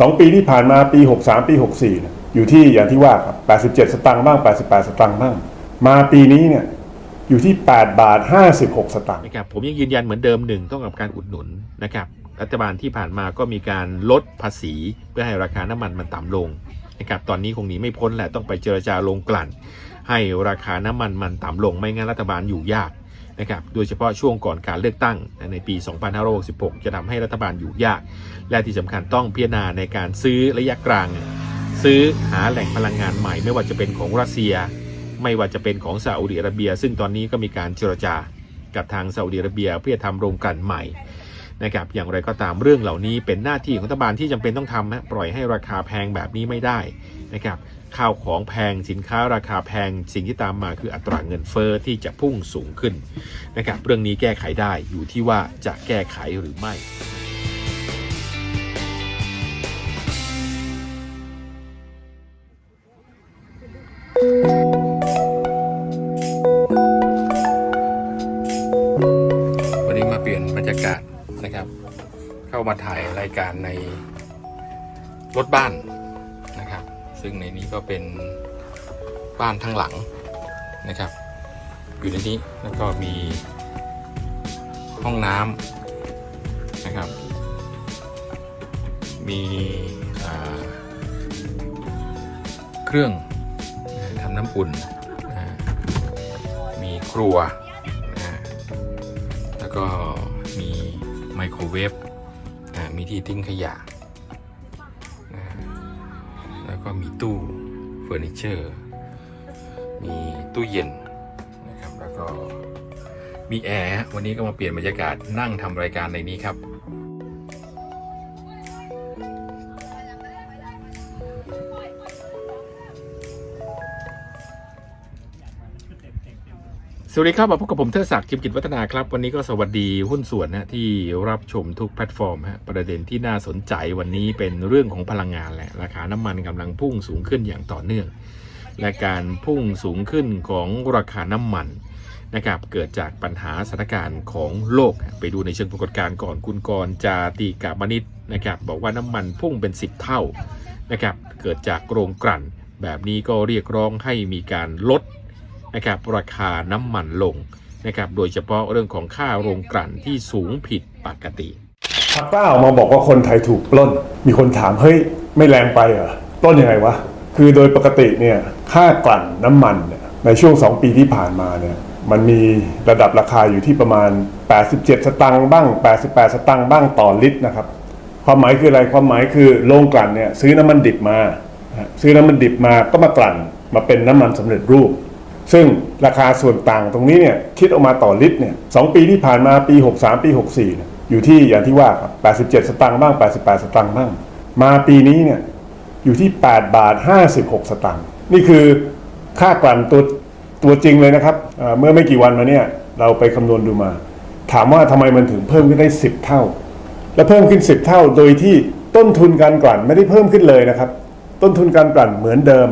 2 ปีที่ผ่านมาปี 63 ปี 64เนี่ยอยู่ที่อย่างที่ว่าครับ87 สตางค์บ้าง 88 สตางค์บ้าง มาปีนี้เนี่ยอยู่ที่ 8 บาท 56 สตางค์นะครับผมยังยืนยันเหมือนเดิมหนึ่งต้องกับการอุดหนุนนะครับรัฐบาลที่ผ่านมาก็มีการลดภาษี เพื่อให้ราคาน้ำมันมันต่ำลงนะครับตอนนี้คงหนีไม่พ้นแหละต้องไปเจรจาลงกลั่น ให้ราคาน้ำมันมันต่ำลงไม่งั้นรัฐบาลอยู่ยาก นะครับโดยเฉพาะช่วงก่อนการเลือกตั้งในปี 2566 จะทำให้รัฐบาลอยู่ยาก และที่สำคัญต้องพิจารณาในการซื้อระยะกลาง ซื้อหาแหล่งพลังงานใหม่ ไม่ว่าจะเป็นของรัสเซีย ไม่ว่าจะเป็นของซาอุดิอาระเบีย ซึ่งตอนนี้ก็มีการเจรจากับทางซาอุดิอาระเบียเพื่อทำโรงกลั่นใหม่ นะครับอย่างไรก็ตามเรื่องเหล่านี้เป็นหน้าที่ของรัฐบาลที่จำเป็นต้องทำนะปล่อยให้ราคาแพงแบบนี้ไม่ได้นะครับข้าวของแพงสินค้าราคาแพงสิ่งที่ตามมาคืออัตราเงินเฟอ้อที่จะพุ่งสูงขึ้นนะครับเรื่องนี้แก้ไขได้อยู่ที่ว่าจะแก้ไขหรือไม่ มาถ่ายรายการในรถบ้านนะครับ ซึ่งในนี้ก็เป็นบ้านทั้งหลังนะครับ อยู่ในนี้แล้วก็มีห้องน้ำนะครับ มีเครื่องทำน้ำอุ่นนะมีครัวนะแล้วก็มีไมโครเวฟ มีที่ทิ้งขยะนะแล้วก็มีตู้เฟอร์นิเจอร์ มีตู้เย็นนะครับ แล้วก็มีแอร์ วันนี้ก็มาเปลี่ยนบรรยากาศนั่งทำรายการในนี้ครับ สวัสดีครับมาพบกับผมเทดศักดิ์จิมกิจวัฒนาครับ วันนี้ก็สวัสดีหุ้นส่วนนะที่รับชมทุกแพลตฟอร์มฮะประเด็นที่น่าสนใจวันนี้เป็นเรื่องของพลังงานแหละราคาน้ำมันกำลังพุ่งสูงขึ้นอย่างต่อเนื่อง และการพุ่งสูงขึ้นของราคาน้ำมันนะครับเกิดจากปัญหาสถานการณ์ของโลก ไปดูในเชิงปรากฏการณ์ก่อนคุณกรจาตีกาบนิตนะครับบอกว่าน้ำมันพุ่งเป็น 10 เท่านะครับเกิดจากโรงกลั่น แบบนี้ก็เรียกร้องให้มีการลด นะครับราคาน้ำมันลงนะครับโดยเฉพาะเรื่องของค่าโรงกลั่นที่สูงผิดปกติพักกล้าออกมาบอกว่าคนไทยถูกปล้น มีคนถามเฮ้ยไม่แรงไปเหรอปล้นยังไงวะ คือโดยปกติเนี่ยค่ากลั่นน้ำมันเนี่ยในช่วง 2 ปีที่ผ่านมาเนี่ยมันมีระดับราคาอยู่ที่ประมาณ 87 สตังค์บ้าง 88 สตังค์บ้างต่อลิตรนะครับ ความหมายคืออะไรความหมายคือโรงกลั่นเนี่ยซื้อน้ำมันดิบมา ซื้อน้ำมันดิบมาก็มากลั่นมาเป็นน้ำมันสำเร็จรูป ซึ่งราคาส่วนต่างตรงนี้เนี่ยคิดออกมาต่อลิตรเนี่ยสองปีที่ผ่านมาปี 63 ปี 64เนี่ยอยู่ที่อย่างที่ว่าครับ87 สตางค์บ้าง 88 สตางค์บ้าง มาปีนี้เนี่ยอยู่ที่ 8 บาท 56 สตางค์นี่คือค่ากลั่นตัวตัวจริงเลยนะครับเเมื่อไม่กี่วันมาเนี่ยเราไปคำนวณดูมา ถามว่าทำไมมันถึงเพิ่มขึ้นได้ 10 เท่า และเพิ่มขึ้น 10 เท่าโดยที่ต้นทุนการกลั่นไม่ได้เพิ่มขึ้นเลยนะครับ ต้นทุนการกลั่นเหมือนเดิม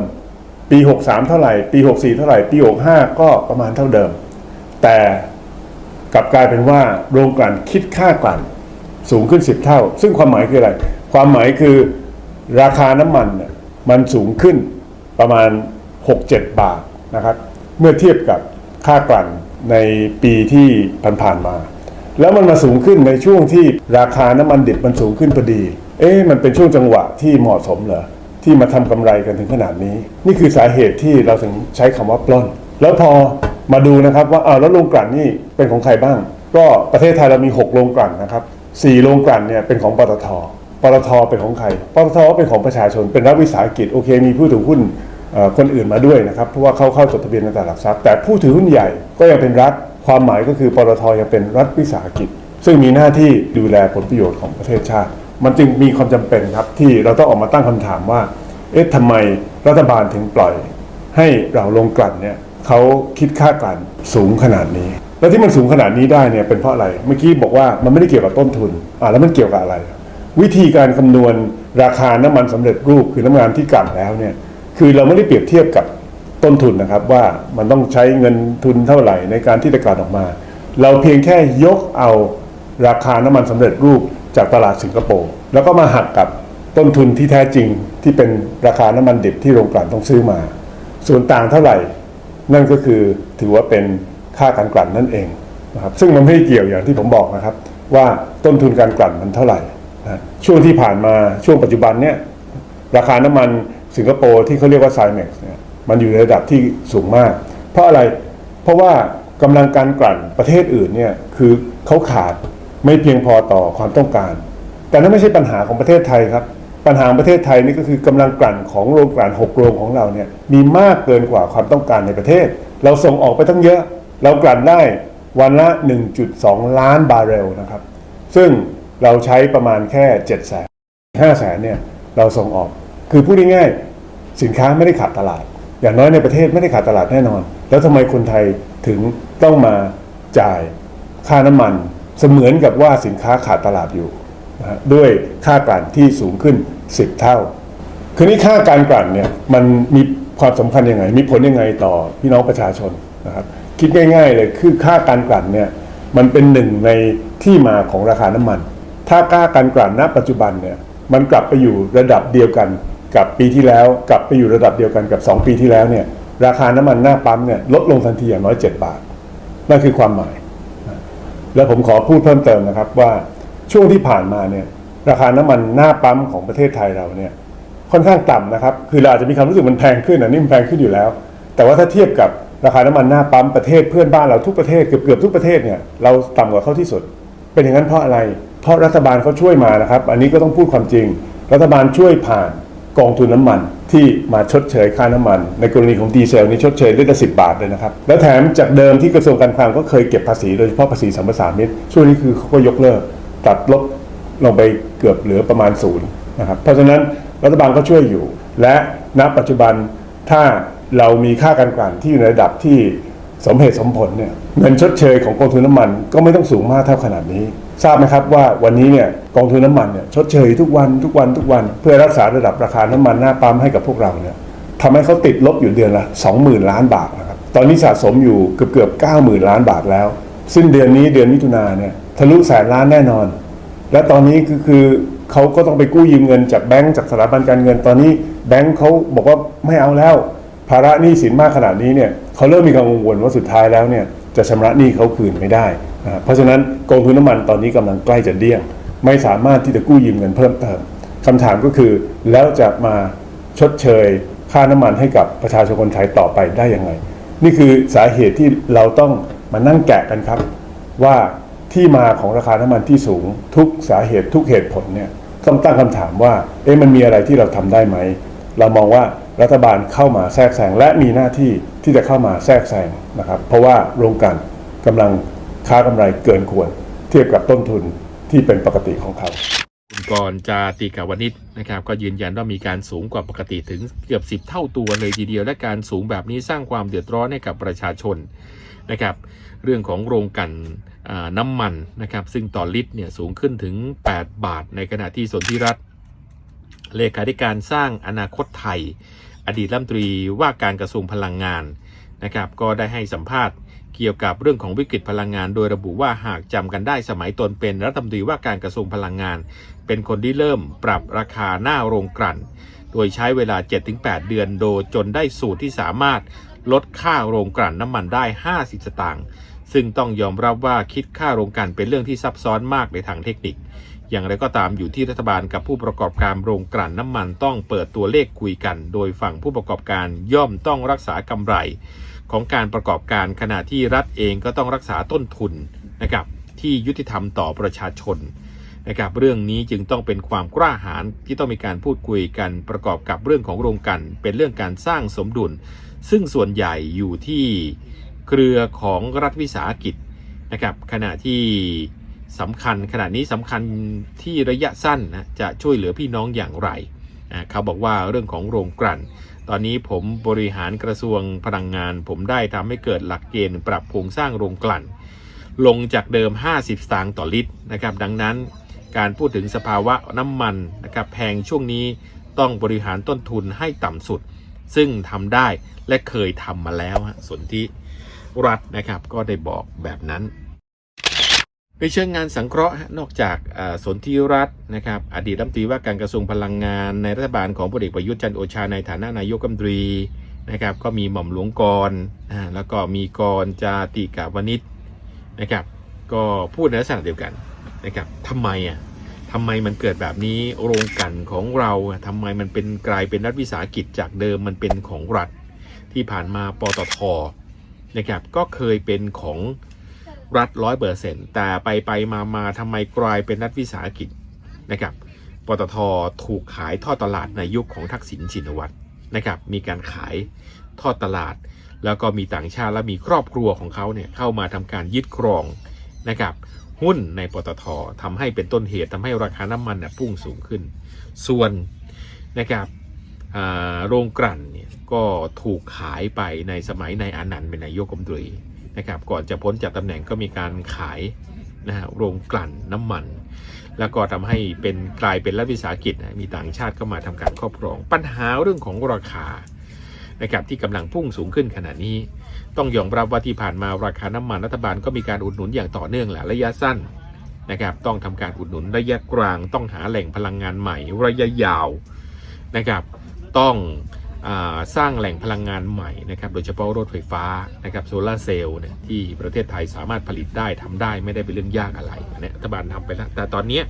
ปี 63 เท่าไหร่ ปี 64 เท่าไหร่ ปี 65 ก็ประมาณเท่าเดิม แต่กลับกลายเป็นว่าโรงกลั่นคิดค่ากลั่นสูงขึ้น 10 เท่า ซึ่งความหมายคืออะไร ความหมายคือราคาน้ำมันเนี่ยมันสูงขึ้นประมาณ 6-7 บาทนะครับ เมื่อเทียบกับค่ากลั่นในปีที่ผ่านๆมา แล้วมันมาสูงขึ้นในช่วงที่ราคาน้ำมันดิบมันสูงขึ้นพอดี เอ๊ะมันเป็นช่วงจังหวะที่เหมาะสมเหรอ ที่มาทำกำไรกันถึงขนาดนี้ นี่คือสาเหตุที่เราถึงใช้คำว่าปล้น แล้วพอมาดูนะครับว่าอ้าวแล้วโรงกลั่นนี่เป็นของใครบ้าง ก็ประเทศไทยเรามี 6 โรงกลั่นนะครับสี่โรงกลั่นเนี่ยเป็นของปตทปตทเป็นของใครปตทเป็นของประชาชน เป็นรัฐวิสาหกิจโอเค มีผู้ถือหุ้นเอ่อคนอื่นมาด้วยนะครับ เพราะว่าเขาเข้าจดทะเบียนในตลาดหลักทรัพย์ แต่ผู้ถือหุ้นใหญ่ก็ยังเป็นรัฐ ความหมายก็คือปตทยังเป็นรัฐวิสาหกิจ ซึ่งมีหน้าที่ดูแลผลประโยชน์ของประเทศชาติ มันจึงมีความจำเป็นครับที่เราต้องออกมาตั้งคำถามว่า เอ๊ะทำไมรัฐบาลถึงปล่อย ให้เราลงกลั่นเนี่ยเขาคิดค่ากลั่นสูงขนาดนี้ แล้วที่มันสูงขนาดนี้ได้เนี่ยเป็นเพราะอะไร เมื่อกี้บอกว่ามันไม่ได้เกี่ยวกับต้นทุนอ่าแล้วมันเกี่ยวกับอะไร วิธีการคำนวณราคาน้ำมันสำเร็จรูปคือน้ำมันที่กลั่นแล้วเนี่ยคือเราไม่ได้เปรียบเทียบกับต้นทุนนะครับว่ามันต้องใช้เงินทุนเท่าไหร่ในการที่จะกลั่นออกมา เราเพียงแค่ยกเอา ราคาน้ำมันสำเร็จรูปจากตลาดสิงคโปร์แล้วก็มาหักกับต้นทุนที่แท้จริงที่เป็นราคาน้ำมันดิบที่โรงกลั่นต้องซื้อมา ส่วนต่างเท่าไหร่ นั่นก็คือถือว่าเป็นค่าการกลั่นนั่นเองนะครับซึ่งมันไม่เกี่ยวอย่างที่ผมบอกนะครับ ว่าต้นทุนการกลั่นมันเท่าไหร่นะช่วงที่ผ่านมาช่วงปัจจุบันเนี่ยราคาน้ำมันสิงคโปร์ที่เขาเรียกว่าไซเม็กซ์เนี่ยมันอยู่ในระดับที่สูงมาก เพราะอะไรเพราะว่ากำลังการกลั่นประเทศอื่นเนี่ยคือเขาขาด ไม่เพียงพอต่อความต้องการ แต่นั่นไม่ใช่ปัญหาของประเทศไทยครับ ปัญหาประเทศไทยนี่ก็คือกำลังกลั่นของโรงกลั่น6โรงของเราเนี่ยมีมากเกินกว่าความต้องการในประเทศ เราส่งออกไปตั้งเยอะ เรากลั่นได้วันละ 1.2 ล้านบาร์เรลนะครับ ซึ่งเราใช้ประมาณแค่7แสน5แสนเนี่ยเราส่งออก คือพูดง่ายๆสินค้าไม่ได้ขาดตลาด อย่างน้อยในประเทศไม่ได้ขาดตลาดแน่นอน แล้วทำไมคนไทยถึงต้องมาจ่ายค่าน้ำมัน เสมือนกับว่าสินค้าขาดตลาดอยู่นะด้วยค่ากลั่นที่สูงขึ้น 10 เท่า คือนี่ค่าการกลั่นเนี่ยมันมีความสำคัญยังไง มีผลยังไงต่อพี่น้องประชาชนนะครับ คิดง่ายๆเลยคือค่าการกลั่นเนี่ยมันเป็นหนึ่งในที่มาของราคาน้ำมัน ถ้าค่าการกลั่นณปัจจุบันเนี่ยมันกลับไปอยู่ระดับเดียวกันกับปีที่แล้ว กลับไปอยู่ระดับเดียวกันกับ 2 ปีที่แล้วเนี่ยราคาน้ำมันหน้าปั๊มเนี่ยลดลงทันทีอย่างน้อย 7 บาทนั่นคือความหมาย แล้วผมขอพูดเพิ่มเติมนะครับว่าช่วงที่ผ่านมาเนี่ยราคาน้ำมันหน้าปั๊มของประเทศไทยเราเนี่ยค่อนข้างต่ำนะครับ คือเราอาจจะมีความรู้สึกมันแพงขึ้นอันนี้มันแพงขึ้นอยู่แล้ว แต่ว่าถ้าเทียบกับราคาน้ำมันหน้าปั๊มประเทศเพื่อนบ้านเราทุกประเทศเกือบเกือบทุกประเทศเนี่ยเราต่ำกว่าเขาที่สุด เป็นอย่างนั้นเพราะอะไร เพราะรัฐบาลเขาช่วยมานะครับ อันนี้ก็ต้องพูดความจริง รัฐบาลช่วยผ่าน กองทุนน้ำมันที่มาชดเชยค่าน้ำมัน ในกรณีของดีเซลนี่ชดเชยลิตรละสิบาทเลยนะครับ แล้วแถมจากเดิมที่กระทรวงการคลังก็เคยเก็บภาษีโดยเฉพาะภาษีสัมปทานมิตรช่วงนี้คือเขาก็ยกเลิกตัดลดลงไปเกือบเหลือประมาณศูนย์นะครับเพราะฉะนั้นรัฐบาลก็ช่วยอยู่ และณปัจจุบันถ้าเรามีค่าการกลั่นที่อยู่ในระดับที่ สมเหตุสมผลเนี่ยเงินชดเชยของกองทุนน้ำมันก็ไม่ต้องสูงมากเท่าขนาดนี้ ทราบไหมครับว่าวันนี้เนี่ยกองทุนน้ำมันเนี่ยชดเชยทุกวันทุกวันทุกวัน เพื่อรักษาระดับราคาน้ำมันหน้าปั๊มให้กับพวกเราเนี่ยทำให้เขาติดลบอยู่เดือนละ20,000 ล้านบาทนะครับตอนนี้สะสมอยู่เกือบเกือบ90,000 ล้านบาทแล้ว สิ้นเดือนนี้เดือนมิถุนาเนี่ยทะลุแสนล้านแน่นอน และตอนนี้คือคือเขาก็ต้องไปกู้ยืมเงินจากแบงก์จากสถาบันการเงินตอนนี้แบงก์เขาบอกว่าไม่เอาแล้ว ภาระหนี้สินมากขนาดนี้เนี่ยเขาเริ่มมีกังวลว่าสุดท้ายแล้วเนี่ยจะชำระหนี้เขาคืนไม่ได้นะเพราะฉะนั้นกองทุนน้ำมันตอนนี้กำลังใกล้จะเดี้ยง ไม่สามารถที่จะกู้ยืมเงินเพิ่มเติมคำถามก็คือแล้วจะมาชดเชยค่าน้ำมันให้กับประชาชนคนไทยต่อไปได้ยังไง นี่คือสาเหตุที่เราต้องมานั่งแกะกันครับ ว่าที่มาของราคาน้ำมันที่สูงทุกสาเหตุทุกเหตุผลเนี่ยต้องตั้งคำถามว่าเอ๊ะมันมีอะไรที่เราทำได้ไหม เรามองว่า รัฐบาลเข้ามาแทรกแซงและมีหน้าที่ที่จะเข้ามาแทรกแซงนะครับ เพราะว่าโรงกันกำลังค้ากำไรเกินควร เทียบกับต้นทุนที่เป็นปกติของเขาคุณกรจาติกาวนิชนะครับก็ยืนยันว่ามีการสูงกว่าปกติถึงเกือบ 10 เท่าตัวเลยทีเดียว และการสูงแบบนี้สร้างความเดือดร้อนให้กับประชาชนนะครับ เรื่องของโรงกันน้ำมันนะครับ ซึ่งต่อลิตรเนี่ยสูงขึ้นถึง 8 บาท ในขณะที่สนธิรัฐเลขาธิการสร้างอนาคตไทย อดีตรัฐมนตรีว่าการกระทรวงพลังงานนะครับก็ได้ให้สัมภาษณ์เกี่ยวกับเรื่องของวิกฤตพลังงาน โดยระบุว่าหากจำกันได้สมัยตนเป็นรัฐมนตรีว่าการกระทรวงพลังงาน เป็นคนที่เริ่มปรับราคาหน้าโรงกลั่น โดยใช้เวลา 7-8 เดือนโดยจนได้สูตรที่สามารถลดค่าโรงกลั่นน้ำมันได้ 50 สตางค์ซึ่งต้องยอมรับว่าคิดค่าโรงกลั่นเป็นเรื่องที่ซับซ้อนมากในทางเทคนิค อย่างไรก็ตามอยู่ที่รัฐบาลกับผู้ประกอบการโรงกลั่นน้ำมันต้องเปิดตัวเลขคุยกัน โดยฝั่งผู้ประกอบการย่อมต้องรักษากำไร ของการประกอบการขณะที่รัฐเองก็ต้องรักษาต้นทุนนะครับที่ยุติธรรมต่อประชาชนนะครับเรื่องนี้จึงต้องเป็นความกล้าหาญที่ต้องมีการพูดคุยกันประกอบกับเรื่องของโรงกลั่นเป็นเรื่องการสร้างสมดุล ซึ่งส่วนใหญ่อยู่ที่เครือของรัฐวิสาหกิจนะครับขณะที่ สำคัญขณะนี้สำคัญที่ระยะสั้นนะจะช่วยเหลือพี่น้องอย่างไรเขาบอกว่าเรื่องของโรงกลั่น ตอนนี้ผมบริหารกระทรวงพลังงาน ผมได้ทำให้เกิดหลักเกณฑ์ปรับโครงสร้างโรงกลั่น ลงจากเดิม 50 สตางค์ต่อลิตรนะครับดังนั้นการพูดถึงสภาวะน้ำมันนะครับแพงช่วงนี้ต้องบริหารต้นทุนให้ต่ำสุด ซึ่งทำได้และเคยทำมาแล้วส่วนที่รัฐนะครับก็ได้บอกแบบนั้น ในเชิงงานสังเคราะห์นอกจากสนธิรัตน์นะครับอดีตรัฐมนตรีว่าการกระทรวงพลังงานในรัฐบาลของพลเอกประยุทธ์จันโอชาในฐานะนายกรัฐมนตรีนะครับก็มีหม่อมหลวงกรแล้วก็มีกรจาติกาวนิชนะครับก็พูดในลักษณะเดียวกันนะครับทำไมอะทำไมมันเกิดแบบนี้โรงกลั่นของเราทำไมมันเป็นกลายเป็นรัฐวิสาหกิจจากเดิมมันเป็นของรัฐที่ผ่านมาปตทนะครับก็เคยเป็นของ รัฐร้อยเปอร์เซ็นต์แต่ไปไปมามาทำไมกลายเป็นรัฐวิสาหกิจนะครับปตทถูกขายทอดตลาดในยุคของทักษิณชินวัตรนะครับมีการขายทอดตลาด แล้วก็มีต่างชาติและมีครอบครัวของเขาเนี่ยเข้ามาทำการยึดครองนะครับหุ้นในปตททำให้เป็นต้นเหตุทำให้ราคาน้ำมันน่ะพุ่งสูงขึ้น ส่วนนะครับอ่าโรงกลั่นเนี่ยก็ถูกขายไปในสมัยในายอนันต์เป็นนายกรัฐมนตรี นะครับก่อนจะพ้นจากตำแหน่งก็มีการขายนะฮะโรงกลั่นน้ำมัน แล้วก็ทำให้เป็นกลายเป็นรัฐวิสาหกิจนะมีต่างชาติเข้ามาทำการครอบครอง ปัญหาเรื่องของราคานะครับที่กำลังพุ่งสูงขึ้นขณะนี้ ต้องยอมรับว่าที่ผ่านมาราคาน้ำมันรัฐบาลก็มีการอุดหนุนอย่างต่อเนื่องแหละระยะสั้นนะครับต้องทำการอุดหนุนระยะกลาง ต้องหาแหล่งพลังงานใหม่ระยะยาวนะครับต้อง สร้างแหล่งพลังงานใหม่นะครับโดยเฉพาะรถไฟฟ้านะครับโซลาเซลล์เนี่ยที่ประเทศไทยสามารถผลิตได้ทำได้ไม่ได้เป็นเรื่องยากอะไรอันนี้รัฐบาลทำไปแล้ว แต่ตอนนี้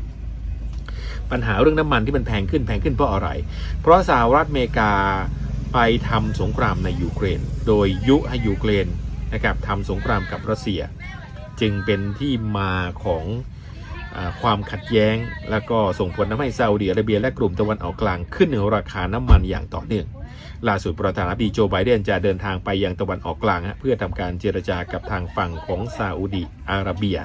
ปัญหาเรื่องน้ำมันที่มันแพงขึ้นแพงขึ้นเพราะอะไร เพราะสหรัฐอเมริกาไปทำสงครามในยูเครน โดยยุให้ยูเครนนะครับทำสงครามกับรัสเซีย จึงเป็นที่มาของอความขัดแย้ง แล้วก็ส่งผลทำให้ซาอุดิอาระเบียและกลุ่มตะวันออกกลางขึ้นราคาน้ำมันอย่างต่อเนื่อง ล่าสุดประธานาธิบดีโจไบเดนจะเดินทางไปยังตะวันออกกลางเพื่อทำการเจรจากับทางฝั่งของซาอุดิอาระเบีย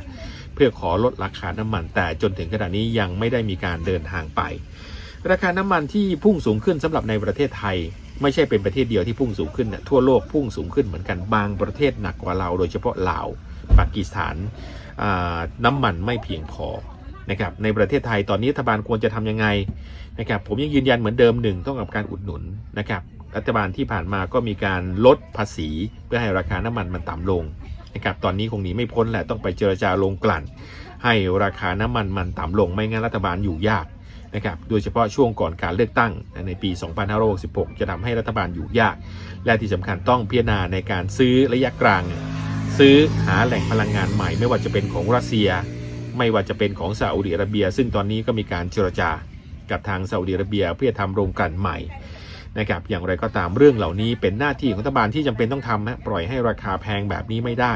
เพื่อขอลดราคาน้ำมัน แต่จนถึงขณะนี้ยังไม่ได้มีการเดินทางไป ราคาน้ำมันที่พุ่งสูงขึ้นสำหรับในประเทศไทย ไม่ใช่เป็นประเทศเดียวที่พุ่งสูงขึ้นนะทั่วโลกพุ่งสูงขึ้นเหมือนกันบางประเทศหนักกว่าเรา โดยเฉพาะลาวปากีสถานน้ำมันไม่เพียงพอนะครับในประเทศไทยตอนนี้รัฐบาลควรจะทำยังไง นะครับผมยังยืนยันเหมือนเดิมหนึ่งต้องกับการอุดหนุนนะครับรัฐบาลที่ผ่านมาก็มีการลดภาษีเพื่อให้ราคาน้ำมันมันต่ำลงนะครับตอนนี้คงหนีไม่พ้นแหละต้องไปเจรจาลงกลั่น ให้ราคาน้ำมันมันต่ำลงไม่งั้นรัฐบาลอยู่ยากนะครับโดยเฉพาะช่วงก่อนการเลือกตั้งในปี 2566 จะทำให้รัฐบาลอยู่ยาก และที่สำคัญต้องพิจารณาในการซื้อระยะกลาง ซื้อหาแหล่งพลังงานใหม่ ไม่ว่าจะเป็นของรัสเซีย ไม่ว่าจะเป็นของซาอุดิอาระเบีย ซึ่งตอนนี้ก็มีการเจรจา กับทางซาอุดิอาระเบีย เพื่อทำโรงกลั่นใหม่นะครับอย่างไรก็ตามเรื่องเหล่านี้เป็นหน้าที่ของรัฐบาลที่จำเป็นต้องทำนะปล่อยให้ราคาแพงแบบนี้ไม่ได้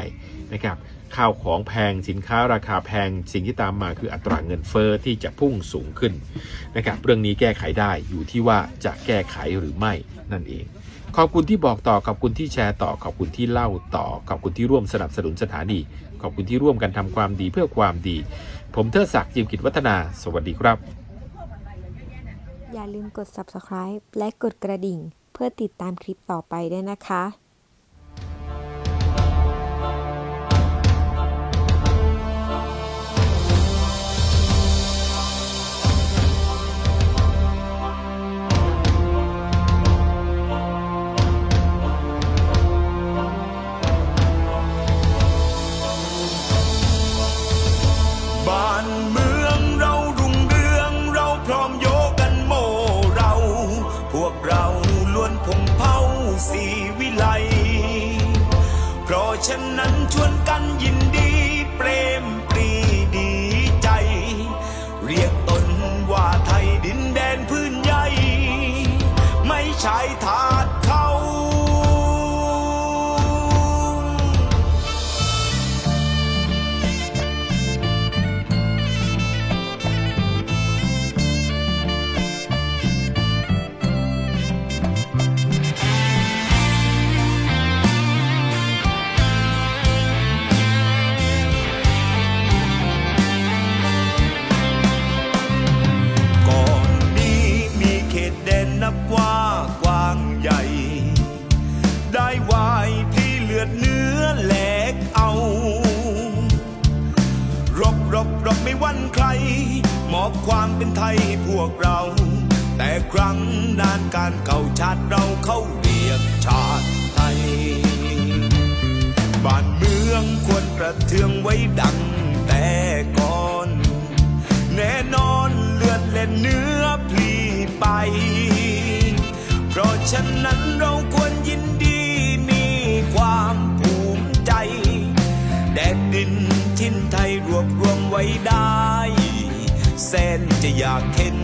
นะครับข้าวของแพงสินค้าราคาแพงสิ่งที่ตามมาคืออัตราเงินเฟอ้อที่จะพุ่งสูงขึ้นนะครับเรื่องนี้แก้ไขได้อยู่ที่ว่าจะแก้ไขหรือไม่นั่นเอง ขอบคุณที่บอกต่อขอบคุณที่แชร์ต่อขอบคุณที่เล่าต่อขอบคุณที่ร่วมสนับสนุนสถานี ขอบคุณที่ร่วมกันทำความดีเพื่อความดี ผมเทิดศักดิ์จิมกิจวัฒนา สวัสดีครับ อย่าลืมกด subscribe และกดกระดิ่ง เพื่อติดตามคลิปต่อไปด้วยนะคะ ครั้งนานการเก่าชาติเราเข้าเรียกชาติไทย บ้านเมืองควรกระเทืองไว้ดังแต่ก่อน แน่นอนเลือดเล่นเนื้อพลีไป เพราะฉะนั้นเราควรยินดีมีความภูมิใจ แดดดินทิ้นไทยรวบรวมไว้ได้ แสนจะอยากเห็น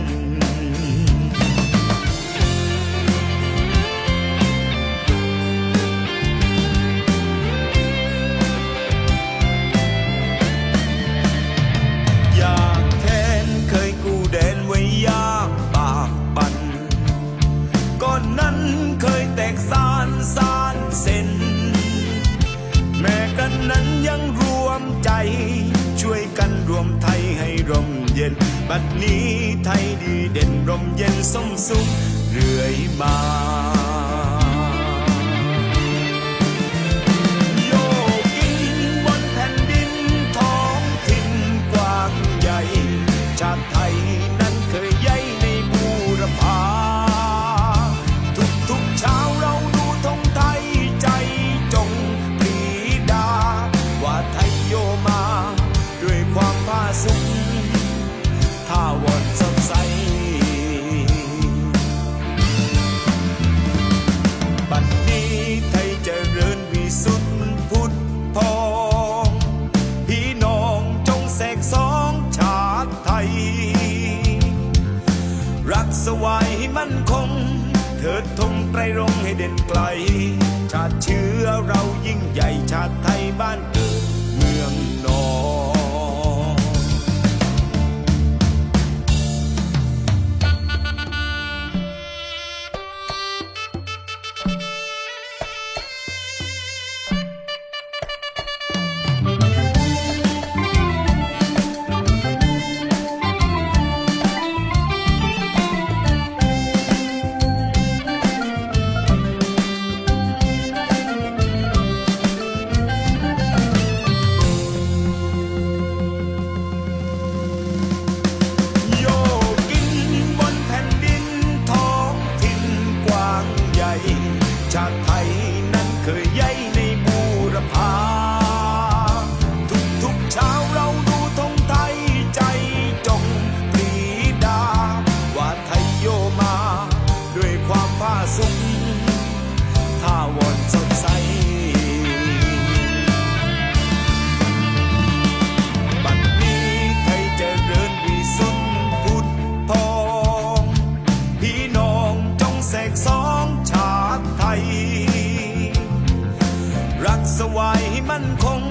สวายให้มั่นคง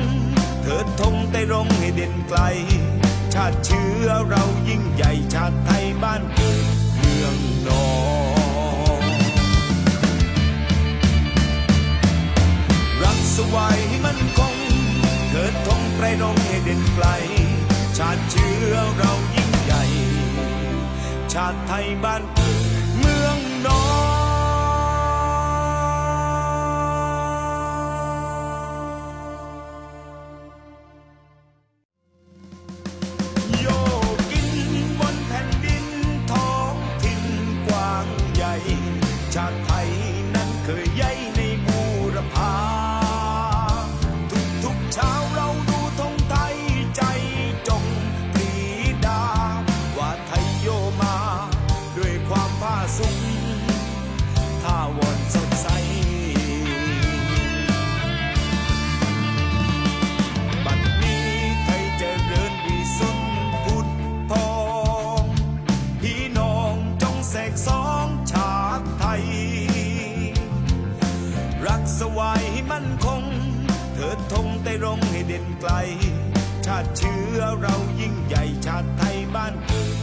เถิดธงไตรรงให้เด่นไกล ชาติเชื้อเรายิ่งใหญ่ชาติไทยบ้านเกิดเมืองนอนรักสวายให้มันคงเกิดธงไตรรงให้เด่นไกล ชาติเชื้อเรายิ่งใหญ่ ชาติไทยบ้านเกิดเมืองนอน กสวายให้มั่นคง เถิดธงไต้รงให้เด่นไกล ชาติเชื้อเรายิ่งใหญ่ชาติไทยบ้านเกิด